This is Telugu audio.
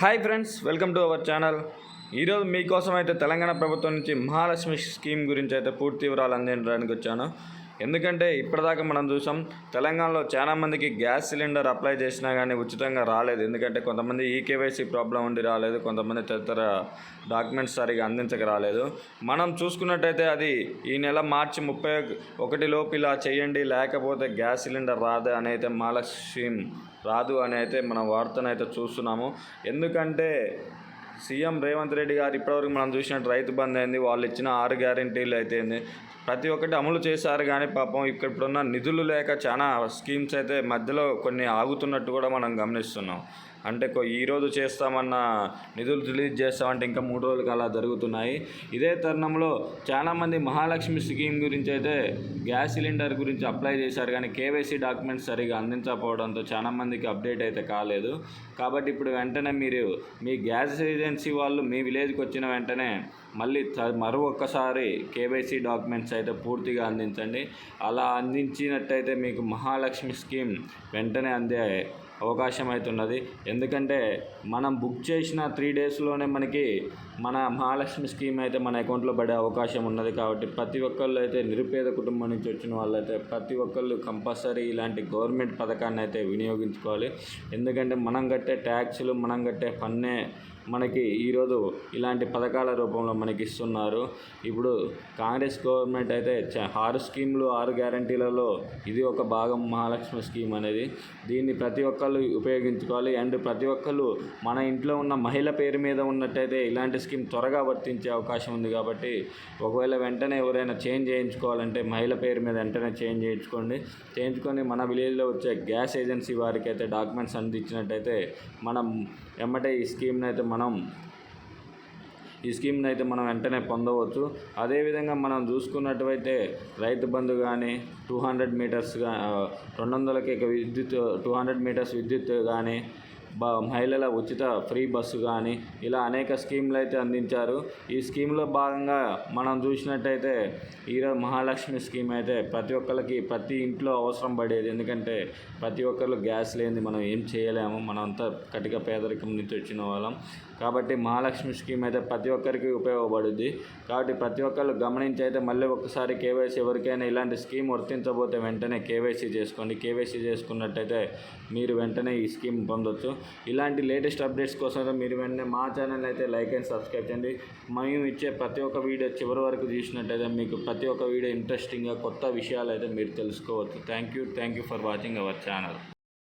Hi friends welcome to our channel. ఈరోజు మీకోసం అయితే తెలంగాణ ప్రభుత్వం నుంచి మహాలక్ష్మి స్కీమ్ గురించి అయితే పూర్తి వివరాలు అందించడానికి వచ్చాను. ఎందుకంటే ఇప్పటిదాకా మనం చూసాం తెలంగాణలో చాలా మందికి గ్యాస్ సిలిండర్ అప్లై చేసినా కానీ ఉచితంగా రాలేదు. ఎందుకంటే కొంతమంది ఈకేవైసీ ప్రాబ్లం ఉండి రాలేదు కొంతమంది తదితర డాక్యుమెంట్స్ సరిగా అందించక రాలేదు. మనం చూసుకున్నట్టయితే అది ఈ నెల మార్చి ముప్పై ఒకటి లోపు ఇలా చేయండి లేకపోతే గ్యాస్ సిలిండర్ రాదు అని అయితే మహాలక్ష్మి రాదు అని అయితే మనం వార్తనైతే చూస్తున్నాము. ఎందుకంటే సీఎం రేవంత్ రెడ్డి గారు ఇప్పటివరకు మనం చూసినట్టు రైతు బంద్ అయింది వాళ్ళు ఇచ్చిన ఆరు గ్యారంటీలు అయితే ప్రతి ఒక్కటి అమలు చేశారు కానీ పాపం ఇక్కడ ఇప్పుడున్న నిధులు లేక చాలా స్కీమ్స్ అయితే మధ్యలో కొన్ని ఆగుతున్నట్టు కూడా మనం గమనిస్తున్నాం. అంటే ఈరోజు చేస్తామన్న నిధులు రిలీజ్ చేస్తామంటే ఇంకా మూడు రోజులకు అలా జరుగుతున్నాయి. ఇదే తరుణంలో చాలామంది మహాలక్ష్మి స్కీమ్ గురించి అయితే గ్యాస్ సిలిండర్ గురించి అప్లై చేశారు కానీ కేవైసీ డాక్యుమెంట్స్ సరిగా అందించకపోవడంతో చాలా మందికి అప్డేట్ అయితే కాలేదు. కాబట్టి ఇప్పుడు వెంటనే మీరు మీ గ్యాస్ ఏజెన్సీ వాళ్ళు మీ విలేజ్కి వచ్చిన వెంటనే మళ్ళీ త- మరో ఒక్కసారి కేవైసీ డాక్యుమెంట్స్ అయితే పూర్తిగా అందించండి. అలా అందించినట్టయితే మీకు మహాలక్ష్మి స్కీమ్ వెంటనే అందే అవకాశం అవుతున్నది ఎందుకంటే మనం బుక్ చేసిన త్రీ డేస్లోనే మనకి మన మహాలక్ష్మి స్కీమ్ అయితే మన అకౌంట్లో పడే అవకాశం ఉన్నది కాబట్టి ప్రతి ఒక్కళ్ళు అయితే నిరుపేద కుటుంబం నుంచి వచ్చిన వాళ్ళైతే ప్రతి ఒక్కళ్ళు కంపల్సరీ ఇలాంటి గవర్నమెంట్ పథకాన్ని అయితే వినియోగించుకోవాలి. ఎందుకంటే మనం కట్టే ట్యాక్సులు మనం కట్టే పన్నే మనకి ఈరోజు ఇలాంటి పథకాల రూపంలో మనకి ఇస్తున్నారు. ఇప్పుడు కాంగ్రెస్ గవర్నమెంట్ అయితే చ- ఆరు స్కీమ్లు ఆరు గ్యారంటీలలో ఇది ఒక భాగం మహాలక్ష్మి స్కీమ్ అనేది. దీన్ని ప్రతి ఒక్కళ్ళు ఉపయోగించుకోవాలి. అండ్ ప్రతి ఒక్కరు మన ఇంట్లో ఉన్న మహిళ పేరు మీద ఉన్నట్టయితే ఇలాంటి స్కీమ్ త్వరగా వర్తించే అవకాశం ఉంది కాబట్టి ఒకవేళ వెంటనే ఎవరైనా చేంజ్ చేయించుకోవాలంటే మహిళ పేరు మీద వెంటనే చేంజ్ చేయించుకోండి. చేయించుకొని మన విలేజ్లో వచ్చే గ్యాస్ ఏజెన్సీ వారికి అయితే డాక్యుమెంట్స్ అందించినట్టయితే మనం ఎమ్మటే ఈ స్కీమ్ని అయితే మనం ఈ స్కీమ్ని అయితే మనం వెంటనే పొందవచ్చు. అదేవిధంగా మనం చూసుకున్నట్టయితే రైతు బంధు కానీ టూ హండ్రెడ్ మీటర్స్ రెండు వందలకి విద్యుత్ టూ హండ్రెడ్ మీటర్స్ విద్యుత్ కానీ మహిళల ఉచిత ఫ్రీ బస్సు కానీ ఇలా అనేక స్కీమ్లు అయితే అందించారు. ఈ స్కీమ్లో భాగంగా మనం చూసినట్టయితే ఈరోజు మహాలక్ష్మి స్కీమ్ అయితే ప్రతి ఒక్కరికి ప్రతి ఇంట్లో అవసరం పడేది. ఎందుకంటే ప్రతి ఒక్కరు గ్యాస్ లేనిది మనం ఏం చేయలేము. మనంతా కటిక పేదరికం నుంచి వచ్చిన వాళ్ళం. కాబట్టి మహాలక్ష్మి స్కీమ్ అయితే ప్రతి ఒక్కరికి ఉపయోగపడుద్ది. కాబట్టి ప్రతి ఒక్కరు గమనించి అయితే మళ్ళీ ఒకసారి కేవైసీ ఎవరికైనా ఇలాంటి స్కీమ్ వర్తించబోతే వెంటనే కేవైసీ చేసుకోండి. కేవైసీ చేసుకున్నట్టయితే మీరు వెంటనే ఈ స్కీమ్ పొందొచ్చు. ఇలాంటి లేటెస్ట్ అప్డేట్స్ కోసం మీరు వెంటనే మా ఛానల్ అయితే లైక్ అండ్ సబ్స్క్రైబ్ చేయండి. మేము ఇచ్చే ప్రతి ఒక్క వీడియో చివరి వరకు చూసినట్టయితే మీకు ప్రతి ఒక్క వీడియో ఇంట్రెస్టింగ్గా కొత్త విషయాలు అయితే మీరు తెలుసుకోవచ్చు. Thank you thank you for watching our channel